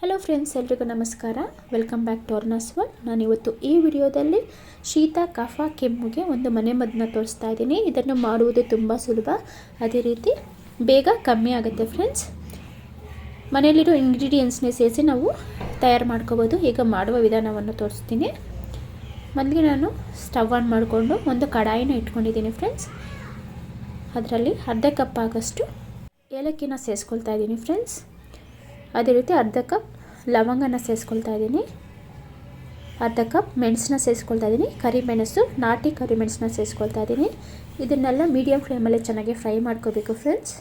Hello friends ಎಲ್ರಿಗೂ ನಮಸ್ಕಾರ. Welcome back to Arna's world ನಾನಿವತ್ತು ಈ ವಿಡಿಯೋದಲ್ಲಿ ಶೀತ, ಕಫ, ಕೆಮ್ಮಿಗೆ ಒಂದು ಮನೆ ಮದ್ದನ್ನ ತೋರಿಸ್ತಾ ಇದ್ದೀನಿ. ಇದನ್ನು ಮಾಡುವುದು ತುಂಬ ಸುಲಭ. ಅದೇ ರೀತಿ ಬೇಗ ಕಮ್ಮಿ ಆಗುತ್ತೆ ಫ್ರೆಂಡ್ಸ್ ಮನೆಯಲ್ಲಿರೋ ಇಂಗ್ರೀಡಿಯೆಂಟ್ಸ್ನೇ ಸೇರಿಸಿ ನಾವು ತಯಾರು ಮಾಡ್ಕೋಬೋದು. ಈಗ ಮಾಡುವ ವಿಧಾನವನ್ನು ತೋರಿಸ್ತೀನಿ. ಮೊದಲಿಗೆ ನಾನು ಸ್ಟವ್ ಆನ್ ಮಾಡಿಕೊಂಡು ಒಂದು ಕಡಾಯಿನ ಇಟ್ಕೊಂಡಿದ್ದೀನಿ ಫ್ರೆಂಡ್ಸ್ ಅದರಲ್ಲಿ ಅರ್ಧ ಕಪ್ ಆಗೋಷ್ಟು ಏಲಕ್ಕಿನ ಸೇರಿಸ್ಕೊಳ್ತಾ ಇದ್ದೀನಿ ಫ್ರೆಂಡ್ಸ್ ಅದೇ ರೀತಿ ಅರ್ಧ ಕಪ್ ಲವಂಗನ ಸೇರಿಸ್ಕೊಳ್ತಾ ಇದ್ದೀನಿ. ಅರ್ಧ ಕಪ್ ಮೆಣಸನ್ನ ಸೇರಿಸ್ಕೊಳ್ತಾ ಇದ್ದೀನಿ. ಕರಿಮೆಣಸು ನಾಟಿ ಕರಿಮೆಣಸನ್ನ ಸೇರಿಸ್ಕೊಳ್ತಾ ಇದ್ದೀನಿ. ಇದನ್ನೆಲ್ಲ ಮೀಡಿಯಮ್ ಫ್ಲೇಮಲ್ಲೇ ಚೆನ್ನಾಗಿ ಫ್ರೈ ಮಾಡ್ಕೋಬೇಕು ಫ್ರೆಂಡ್ಸ್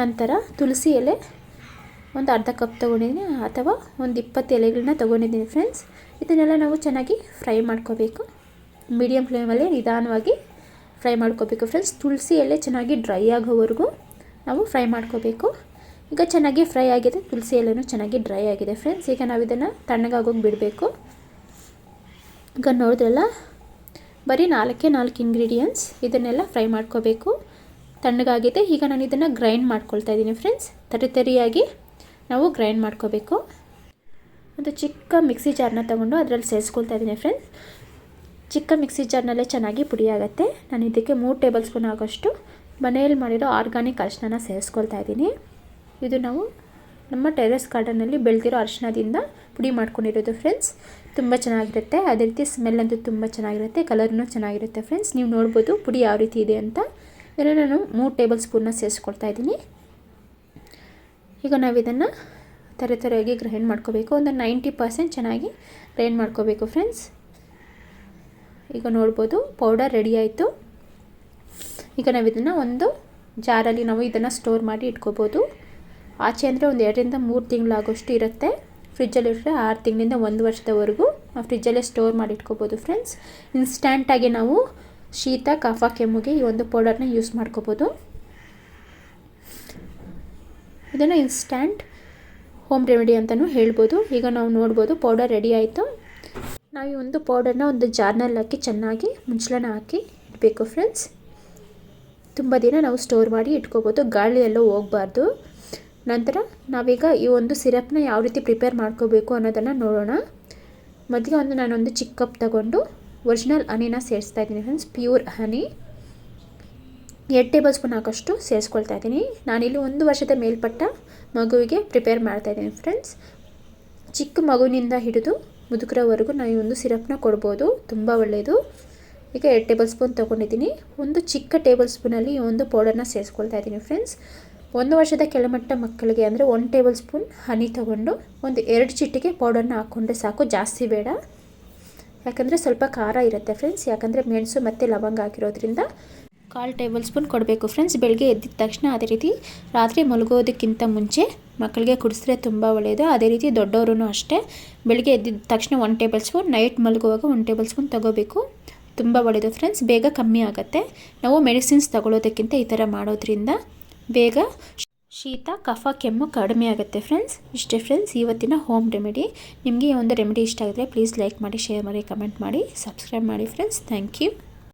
ನಂತರ ತುಳಸಿ ಎಲೆ, ಒಂದು ಅರ್ಧ ಕಪ್ ತೊಗೊಂಡಿದ್ದೀನಿ ಅಥವಾ ಒಂದು ಇಪ್ಪತ್ತು ಎಲೆಗಳನ್ನ ತೊಗೊಂಡಿದ್ದೀನಿ ಫ್ರೆಂಡ್ಸ್ ಇದನ್ನೆಲ್ಲ ನಾವು ಚೆನ್ನಾಗಿ ಫ್ರೈ ಮಾಡ್ಕೋಬೇಕು. ಮೀಡಿಯಮ್ ಫ್ಲೇಮಲ್ಲಿ ನಿಧಾನವಾಗಿ ಫ್ರೈ ಮಾಡ್ಕೋಬೇಕು ಫ್ರೆಂಡ್ಸ್ ತುಳಸಿ ಎಲೆ ಚೆನ್ನಾಗಿ ಡ್ರೈ ಆಗೋವರೆಗೂ ನಾವು ಫ್ರೈ ಮಾಡ್ಕೋಬೇಕು. ಈಗ ಚೆನ್ನಾಗಿ ಫ್ರೈ ಆಗಿದೆ. ತುಳಸಿ ಎಲೆನೂ ಚೆನ್ನಾಗಿ ಡ್ರೈ ಆಗಿದೆ ಫ್ರೆಂಡ್ಸ್. ಈಗ ನಾವು ಇದನ್ನು ತಣ್ಣಗಾಗೋಗಿ ಬಿಡಬೇಕು. ಈಗ ನೋಡಿದ್ರಲ್ಲ, ಬರೀ ನಾಲ್ಕೇ ನಾಲ್ಕು ಇಂಗ್ರೀಡಿಯೆಂಟ್ಸ್ ಇದನ್ನೆಲ್ಲ ಫ್ರೈ ಮಾಡ್ಕೋಬೇಕು. ತಣ್ಣಗಾಗಿದೆ. ಈಗ ನಾನು ಇದನ್ನು ಗ್ರೈಂಡ್ ಮಾಡ್ಕೊಳ್ತಾ ಇದ್ದೀನಿ ಫ್ರೆಂಡ್ಸ್. ತರಿ ತರಿಯಾಗಿ ನಾವು ಗ್ರೈಂಡ್ ಮಾಡ್ಕೋಬೇಕು. ಒಂದು ಚಿಕ್ಕ ಮಿಕ್ಸಿ ಜಾರ್ನ ತೊಗೊಂಡು ಅದರಲ್ಲಿ ಸೇರಿಸ್ಕೊಳ್ತಾ ಇದ್ದೀನಿ ಫ್ರೆಂಡ್ಸ್. ಚಿಕ್ಕ ಮಿಕ್ಸಿ ಜಾರ್ನಲ್ಲೇ ಚೆನ್ನಾಗಿ ಪುಡಿ ನಾನು ಇದಕ್ಕೆ ಮೂರು ಟೇಬಲ್ ಸ್ಪೂನ್ ಆಗೋಷ್ಟು ಮನೆಯಲ್ಲಿ ಮಾಡಿರೋ ಆರ್ಗಾನಿಕ್ ಅರಿಶಿನ ಸೇರಿಸ್ಕೊಳ್ತಾ ಇದ್ದೀನಿ. ಇದು ನಾವು ನಮ್ಮ ಟೆರೆಸ್ ಗಾರ್ಡನಲ್ಲಿ ಬೆಳೆದಿರೋ ಅರಿಶಿನದಿಂದ ಪುಡಿ ಮಾಡ್ಕೊಂಡಿರೋದು ಫ್ರೆಂಡ್ಸ್ ತುಂಬ ಚೆನ್ನಾಗಿರುತ್ತೆ. ಅದೇ ರೀತಿ ಸ್ಮೆಲ್ ಅಂತೂ ತುಂಬ ಚೆನ್ನಾಗಿರುತ್ತೆ. ಕಲರ್ನೂ ಚೆನ್ನಾಗಿರುತ್ತೆ ಫ್ರೆಂಡ್ಸ್ ನೀವು ನೋಡ್ಬೋದು ಪುಡಿ ಯಾವ ರೀತಿ ಇದೆ ಅಂತ. ಇದನ್ನು ನಾನು ಮೂರು ಟೇಬಲ್ ಸ್ಪೂನ್ನ ಸೇರಿಸ್ಕೊಳ್ತಾ ಇದ್ದೀನಿ. ಈಗ ನಾವು ಇದನ್ನು ತರ ಥರವಾಗಿ ಗ್ರೈಂಡ್ ಮಾಡ್ಕೋಬೇಕು. ಒಂದು ನೈಂಟಿ ಪರ್ಸೆಂಟ್ ಚೆನ್ನಾಗಿ ಗ್ರೈಂಡ್ ಮಾಡ್ಕೋಬೇಕು ಫ್ರೆಂಡ್ಸ್ ಈಗ ನೋಡ್ಬೋದು ಪೌಡರ್ ರೆಡಿ ಆಯಿತು. ಈಗ ನಾವು ಇದನ್ನು ಒಂದು ಜಾರಲ್ಲಿ ನಾವು ಇದನ್ನು ಸ್ಟೋರ್ ಮಾಡಿ ಇಟ್ಕೋಬೋದು. ಆಚೆ ಅಂದರೆ ಒಂದು ಎರಡರಿಂದ ಮೂರು ತಿಂಗಳಾಗೋಷ್ಟು ಇರುತ್ತೆ. ಫ್ರಿಜ್ಜಲ್ಲಿ ಇಟ್ಟರೆ ಆರು ತಿಂಗಳಿಂದ ಒಂದು ವರ್ಷದವರೆಗೂ ನಾವು ಫ್ರಿಜ್ಜಲ್ಲೇ ಸ್ಟೋರ್ ಮಾಡಿ ಇಟ್ಕೋಬೋದು ಫ್ರೆಂಡ್ಸ್ ಇನ್ಸ್ಟ್ಯಾಂಟಾಗಿ ನಾವು ಶೀತ, ಕಫ, ಕೆಮ್ಮಿಗೆ ಈ ಒಂದು ಪೌಡರ್ನ ಯೂಸ್ ಮಾಡ್ಕೋಬೋದು. ಇದನ್ನು ಇನ್ಸ್ಟ್ಯಾಂಟ್ ಹೋಮ್ ರೆಮಿಡಿ ಅಂತಲೂ ಹೇಳ್ಬೋದು. ಈಗ ನಾವು ನೋಡ್ಬೋದು ಪೌಡರ್ ರೆಡಿ ಆಯಿತು. ನಾವು ಈ ಒಂದು ಪೌಡರ್ನ ಒಂದು ಜಾರ್ನಲ್ಲಿ ಹಾಕಿ ಚೆನ್ನಾಗಿ ಮುಂಚಲನ ಹಾಕಿ ಇಡಬೇಕು ಫ್ರೆಂಡ್ಸ್ ತುಂಬ ದಿನ ನಾವು ಸ್ಟೋರ್ ಮಾಡಿ ಇಟ್ಕೋಬೋದು, ಗಾಳಿ ಎಲ್ಲ ಹೋಗಬಾರ್ದು. ನಂತರ ನಾವೀಗ ಈ ಒಂದು ಸಿರಪ್ನ ಯಾವ ರೀತಿ ಪ್ರಿಪೇರ್ ಮಾಡ್ಕೋಬೇಕು ಅನ್ನೋದನ್ನು ನೋಡೋಣ. ಮೊದಲಿಗೆ ಒಂದು ನಾನೊಂದು ಚಿಕ್ಕ ಕಪ್ ತಗೊಂಡು ಒರಿಜಿನಲ್ ಹನಿನ ಸೇರಿಸ್ತಾ ಇದ್ದೀನಿ ಫ್ರೆಂಡ್ಸ್ ಪ್ಯೂರ್ ಹನಿ. ಎರಡು ಟೇಬಲ್ ಸ್ಪೂನ್ ಹಾಕೋಷ್ಟು ಸೇರಿಸ್ಕೊಳ್ತಾ ಇದ್ದೀನಿ. ನಾನಿಲ್ಲಿ ಒಂದು ವರ್ಷದ ಮೇಲ್ಪಟ್ಟ ಮಗುವಿಗೆ ಪ್ರಿಪೇರ್ ಮಾಡ್ತಾ ಇದ್ದೀನಿ ಫ್ರೆಂಡ್ಸ್ ಚಿಕ್ಕ ಮಗುವಿನಿಂದ ಹಿಡಿದು ಮುದುಕರವರೆಗೂ ನಾವು ಈ ಒಂದು ಸಿರಪ್ನ ಕೊಡ್ಬೋದು, ತುಂಬ ಒಳ್ಳೆಯದು. ಈಗ ಎರಡು ಟೇಬಲ್ ಸ್ಪೂನ್ ತೊಗೊಂಡಿದ್ದೀನಿ. ಒಂದು ಚಿಕ್ಕ ಟೇಬಲ್ ಸ್ಪೂನಲ್ಲಿ ಈ ಒಂದು ಪೌಡರ್ನ ಸೇರಿಸ್ಕೊಳ್ತಾ ಇದ್ದೀನಿ ಫ್ರೆಂಡ್ಸ್. ಒಂದು ವರ್ಷದ ಕೆಳಮಟ್ಟ ಮಕ್ಕಳಿಗೆ ಅಂದರೆ ಒಂದು ಟೇಬಲ್ ಸ್ಪೂನ್ ಹನಿ ತೊಗೊಂಡು ಒಂದು ಎರಡು ಚಿಟ್ಟಿಗೆ ಪೌಡರ್ನ ಹಾಕ್ಕೊಂಡ್ರೆ ಸಾಕು, ಜಾಸ್ತಿ ಬೇಡ. ಯಾಕಂದರೆ ಸ್ವಲ್ಪ ಖಾರ ಇರುತ್ತೆ ಫ್ರೆಂಡ್ಸ್. ಯಾಕಂದರೆ ಮೆಣಸು ಮತ್ತು ಲವಂಗ ಹಾಕಿರೋದ್ರಿಂದ ಕಾಲು ಟೇಬಲ್ ಸ್ಪೂನ್ ಕೊಡಬೇಕು ಫ್ರೆಂಡ್ಸ್. ಬೆಳಗ್ಗೆ ಎದ್ದಿದ ತಕ್ಷಣ ಅದೇ ರೀತಿ ರಾತ್ರಿ ಮಲಗೋದಕ್ಕಿಂತ ಮುಂಚೆ ಮಕ್ಕಳಿಗೆ ಕುಡಿಸಿದ್ರೆ ತುಂಬ ಒಳ್ಳೆಯದು. ಅದೇ ರೀತಿ ದೊಡ್ಡವರು ಅಷ್ಟೇ. ಬೆಳಗ್ಗೆ ಎದ್ದಿದ ತಕ್ಷಣ ಒನ್ ಟೇಬಲ್ ಸ್ಪೂನ್, ನೈಟ್ ಮಲಗುವಾಗ ಒನ್ ಟೇಬಲ್ ಸ್ಪೂನ್ ತೊಗೋಬೇಕು. ತುಂಬ ಒಳ್ಳೆಯದು ಫ್ರೆಂಡ್ಸ್ ಬೇಗ ಕಮ್ಮಿ ಆಗುತ್ತೆ. ನಾವು ಮೆಡಿಸಿನ್ಸ್ ತಗೊಳ್ಳೋದಕ್ಕಿಂತ ಈ ಥರ ಮಾಡೋದ್ರಿಂದ ಬೇಗ ಶೀತ, ಕಫ, ಕೆಮ್ಮು ಕಡಿಮೆ ಆಗುತ್ತೆ ಫ್ರೆಂಡ್ಸ್ ಇಷ್ಟೇ ಫ್ರೆಂಡ್ಸ್ ಇವತ್ತಿನ ಹೋಮ್ ರೆಮಿಡಿ ನಿಮಗೆ ಈ ಒಂದು ರೆಮಿಡಿ ಇಷ್ಟ ಆಗಿದ್ರೆ ಪ್ಲೀಸ್ ಲೈಕ್ ಮಾಡಿ ಶೇರ್ ಮಾಡಿ ಕಮೆಂಟ್ ಮಾಡಿ ಸಬ್ಸ್ಕ್ರೈಬ್ ಮಾಡಿ ಫ್ರೆಂಡ್ಸ್ ಥ್ಯಾಂಕ್ ಯು